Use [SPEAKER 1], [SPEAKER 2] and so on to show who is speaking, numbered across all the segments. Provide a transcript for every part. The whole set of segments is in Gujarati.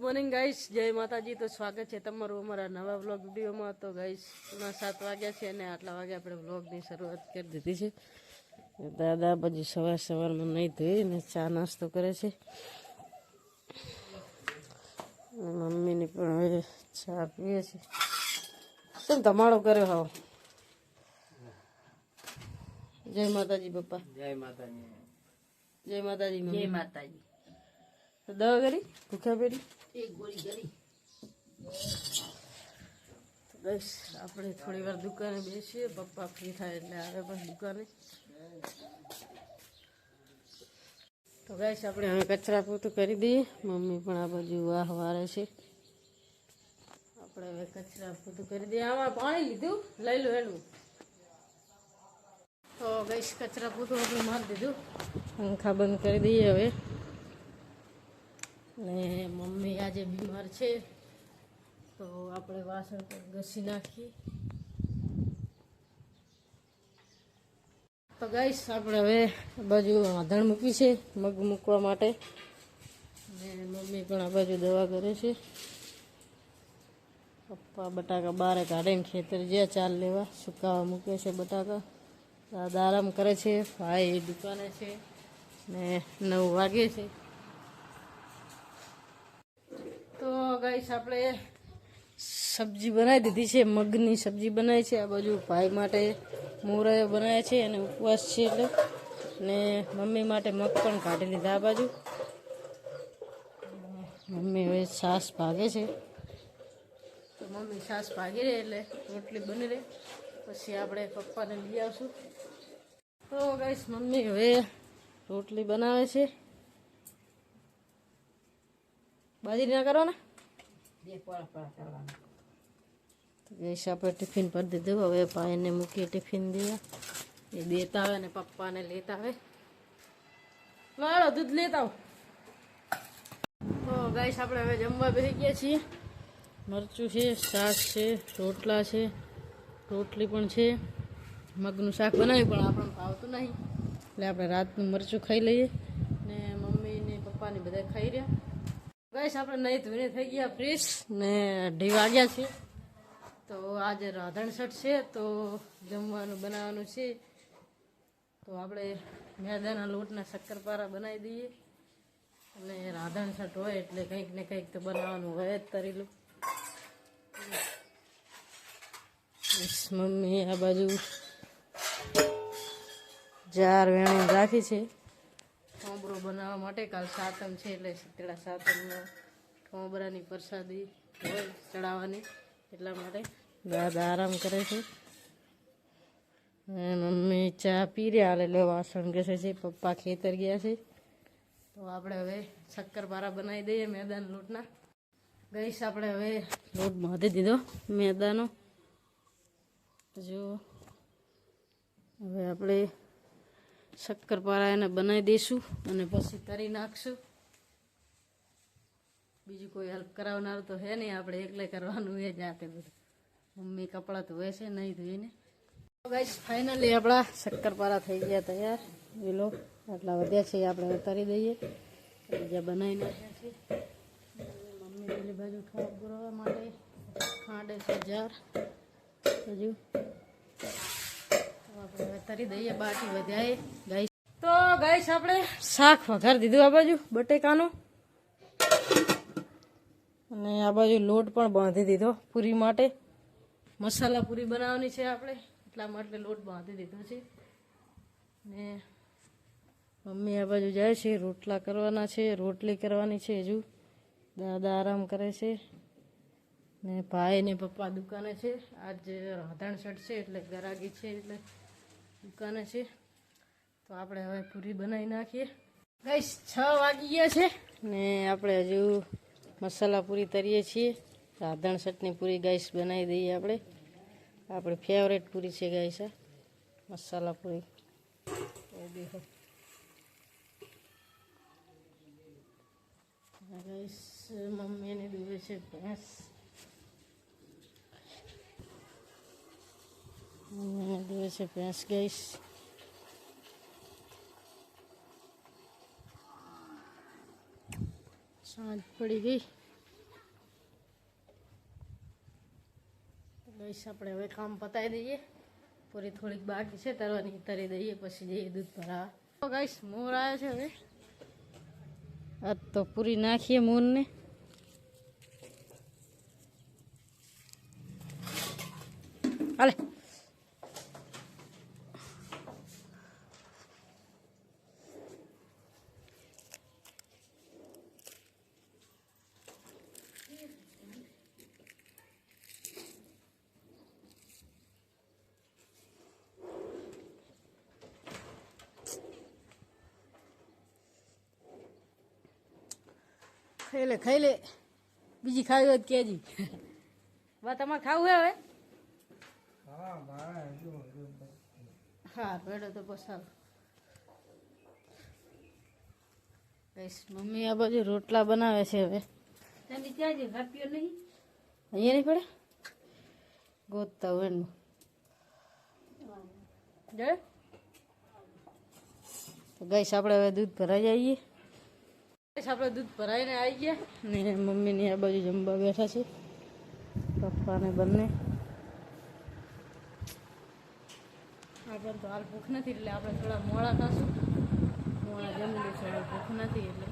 [SPEAKER 1] મોર્નિંગ ગાઈશ જય માતાજી. તો સ્વાગત છે તમારું અમારા નવા વ્લોગ વિડીયોમાં. તો ગાઈશ ના સાત વાગ્યા છે અને આટલા વાગે આપણે વ્લોગની શરૂઆત કરી દીધી છે. દાદા પછી સવાર સવારમાં નહીં ધોઈ ને ચા નાસ્તો કરે છે. મમ્મીની પણ હવે ચા પીએ છે. શું તમારો કર્યો હો જય માતાજી પપ્પા.
[SPEAKER 2] જય માતાજી.
[SPEAKER 1] જય માતાજી
[SPEAKER 2] જય માતાજી.
[SPEAKER 1] દવા કરી? ભૂખ્યા
[SPEAKER 2] કરી
[SPEAKER 1] બસ આપણે થોડી વાર દુકાને બેસીએ. પપ્પા ફ્રી થાય એટલે આવે પણ દુકાને. તો ગાઈશ આપણે હવે કચરા પૂરતું કરી દઈએ. મમ્મી પણ આ બાજુ વાહ વારે છે. આપણે હવે કચરા પોતું કરી દઈએ. આમાં પાણી લીધું? લઈ લો એનું તો ગઈશ કચરા પૂતું આપણે મારી દીધું. પંખા બંધ કરી દઈએ હવે. ને મમ્મી આજે બીમાર છે, તો આપણે વાસણ પર ઘસી નાખીએ. તો ગાઈશ આપણે હવે બાજુ આધણ મૂકી છે, મગ મૂકવા માટે. ને મમ્મી પણ આ બાજુ દવા કરે છે. પપ્પા બટાકા બારે કાઢીને ખેતર જ્યાં ચાલ લેવા સુકાવા મૂકે છે બટાકા. દાદા આરામ કરે છે, ભાઈ દુકાને છે ને નવ વાગે છે તો ગાઈસ, આપણે સબ્જી બનાવી દીધી છે, મગની સબ્જી બનાવી છે. આ બાજુ ભાઈ માટે મોરાયો બનાવ્યા છે અને ઉપવાસ છે એટલે. ને મમ્મી માટે મગ પણ કાઢી લીધા આ બાજુ. મમ્મી હવે છાસ ભાગે છે. તો મમ્મી છાસ ભાગી રહે એટલે રોટલી બની રહે. પછી આપણે પપ્પાને લઈ આવશું. તો ગાઈસ, મમ્મી હવે રોટલી બનાવે છે. બાજરી ના કરો ને
[SPEAKER 2] બે
[SPEAKER 1] આપણે ટિફિન પર દીધું. હવે ભાઈને મૂકી ટિફિન દઈએ એ દેતા આવે ને પપ્પાને લેતા આવે. વાળો દૂધ લેતા આવો. તો ગાઈશ આપણે હવે જમવા બેસી ગયા છીએ. મરચું છે, શાક છે, રોટલા છે, રોટલી પણ છે. મગનું શાક બનાવ્યું, પણ આપણને ભાવતું નહીં. એટલે આપણે રાતનું મરચું ખાઈ લઈએ. ને મમ્મી ને પપ્પાને બધા ખાઈ રહ્યા. ગાઈશ આપણે નહીં ધોઈને થઈ ગયા ફ્રેશ ને અઢી વાગ્યા છે. તો આજે રાધણસઠ છે, તો જમવાનું બનાવવાનું છે. તો આપણે મેદાના લોટના શક્કરપારા બનાવી દઈએ. અને રાધણસઠ હોય એટલે કંઈક ને કંઈક તો બનાવવાનું હોય જ તરેલું. મમ્મી આ બાજુ જાર વેણી રાખી છે. ઠોંબરો બનાવવા માટે કાલ સાતમ છે એટલે શીતળા સાતમનો ઠોંબરાની પ્રસાદી ચડાવવાની, એટલા માટે દાદા આરામ કરે છે. મમ્મી ચા પી રહ્યા હાલ એટલે વાસણ ઘસે છે, પપ્પા ખેતર ગયા છે. તો આપણે હવે શક્કરપારા બનાવી દઈએ મેદાન લોટના. ગઈશ આપણે હવે લોટ બાંધી દીધો મેદાનો. જો, હવે આપણે શક્કરપારા એને બનાવી દઈશું અને પછી તરી નાખશું. બીજું કોઈ હેલ્પ કરાવનાર તો હે નહીં, આપણે એકલે કરવાનું એ જાતે બધું. મમ્મી કપડાં ધોવે છે, નહીં ધોઈને ગાઈસ ફાઇનલી આપણા શક્કરપારા થઈ ગયા તૈયાર. એ લો, આટલા વધ્યા છે, આપણે ઉતારી દઈએ. બીજા બનાવી નાખ્યા છે. મમ્મી પેલી બાજુ ઠોક ગુરવા માટે ખાંડે છે, જાર. હજુ. તરી દઈએ બાટી વધ્યા ગાઈસ તો ગાઈસ આપણે. શાક વઘાર દીધું આ બાજુ બટેકાનું. અને આ બાજુ લોટ પણ બાંધી દીધો પૂરી માટે. મસાલા પૂરી બનાવવાની છે આપણે એટલા માટે લોટ બાંધી દીધો છે. ને મમ્મી આ બાજુ જાય છે રોટલા કરવાના છે રોટલી કરવાની છે હજુ. દાદા આરામ કરે છે. ને ભાઈ ને પપ્પા દુકાને છે. આજ રાધણ શર્ટ છે એટલે ગરાગી છે એટલે દુકાને છે. તો આપણે હવે પૂરી બનાવી નાખીએ. ગઈશ છ વાગી ગયા છે. ને આપણે હજુ મસાલા પૂરી તરીએ છીએ. રાધણ ચટણી પૂરી ગાઈસ બનાવી દઈએ આપણે. આપણી ફેવરેટ પૂરી છે ગાઈસ આ મસાલા પૂરી. ગાઈસ મમ્મીને દૂધે છે ભેંસ. 100 FPS guys સાંજ પડી ગઈ. ગઈશ આપણે હવે કામ પતાવી દઈએ. પૂરી થોડીક બાકી છે, તરવાની તરી દઈએ, પછી જઈએ દૂધ ભરાવા. તો ગઈશ, મોર આવ્યો છે હવે. આજ તો પૂરી નાખીએ મોરને. ખાઈ લે ખાઈ લે. બીજી ખાવી હોય કેજી. બા તમારે ખાવું હે હવે? હા પેડો તો પસાર. કઈશ મમ્મી આ બાજુ રોટલા બનાવે છે હવે.
[SPEAKER 2] તમે ત્યાં જ વાપ્યો નહીં?
[SPEAKER 1] અહીંયા નહીં પડે? ગોતતા હોય એનું. તો ગઈશ આપણે હવે દૂધ ભરાઈ જઈએ. આપણે દૂધ ભરાઈને આવી ગયા ને મમ્મીની આ બાજુ જમવા બેઠા છે. પપ્પાને બંને. આપણને તો હાલ ભૂખ નથી એટલે આપણે થોડા મોડા ખાશું. મોડા જમી લઈશું ભૂખ નથી એટલે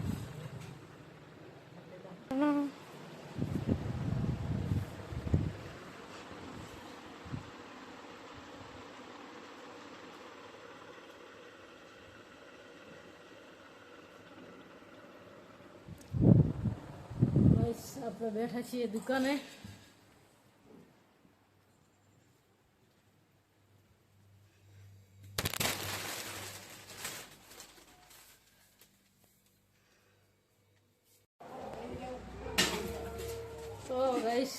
[SPEAKER 1] બસ આપણે બેઠા છીએ દુકાને. તો ગાઈસ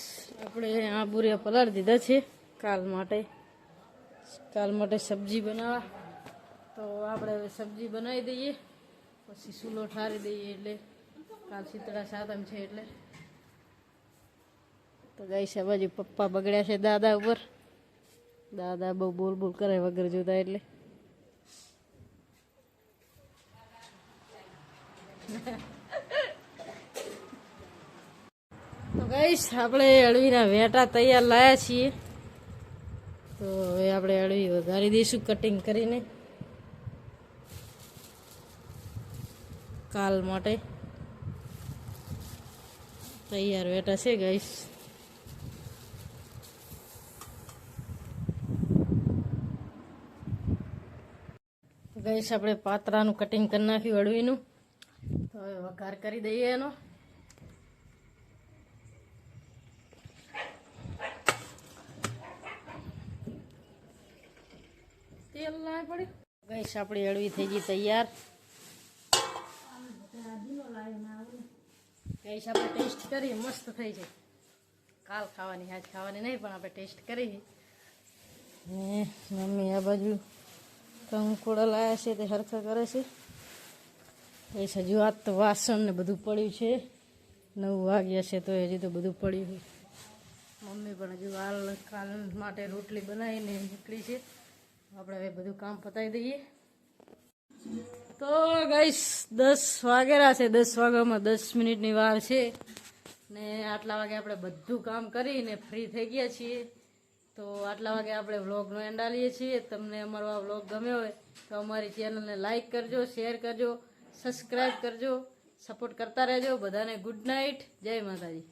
[SPEAKER 1] આપણે આ બુરિયા પલાળી દીધા છે કાલ માટે. કાલ માટે સબ્જી બનાવવા. તો આપણે હવે સબ્જી બનાવી દઈએ. પછી સૂલો ઠારી દઈએ એટલે કાલ શીતળા સાતમ છે એટલે. તો ગઈ આ બાજુ પપ્પા બગડ્યા છે દાદા ઉપર. દાદા બહુ બોલ બોલ કરે વગર જોતા એટલે. તો ગઈશ આપણે અળવીના વેટા તૈયાર લાયા છીએ. તો હવે આપણે અળવી વધારી દઈશું કટિંગ કરીને. કાલ માટે તૈયાર વેટા છે ગઈશ ગઈશ આપણે પાતરાનું કટિંગ કરી નાખ્યું અળવીનું. તો હવે વઘાર કરી દઈએ એનો. તેલ ના પડે. ગઈશ આપણી અળવી થઈ ગઈ તૈયાર. ગઈશ આપણે ટેસ્ટ કરી, મસ્ત થઈ છે કાલ ખાવાની, આજ ખાવાની નહીં, પણ આપણે ટેસ્ટ કરી. ને મમ્મી આ બાજુ કંકોડા લાયા છે તે હરખા કરે છે. એ સજુઆત તો વાસણ ને બધું પડ્યું છે. નવ વાગ્યા છે તો હજી તો બધું પડ્યું છે. મમ્મી પણ હજુ હાલ કાલ માટે રોટલી બનાવીને નીકળી છે. આપણે હવે બધું કામ પતાવી દઈએ. તો ગઈશ દસ વાગેરા છે. દસ વાગ્યામાં દસ મિનિટની વાર છે. ને આટલા વાગે આપણે બધું કામ કરીને ફ્રી થઈ ગયા છીએ. તો આટલા વાગે આપણે વ્લોગનો એન્ડ આલીએ છીએ. તમને અમારો આ વ્લોગ ગમ્યો હોય તો અમારી ચેનલને લાઈક કરજો શેર કરજો સબસ્ક્રાઈબ કરજો સપોર્ટ કરતા રહેજો. બધાને ગુડ નાઇટ જય માતાજી.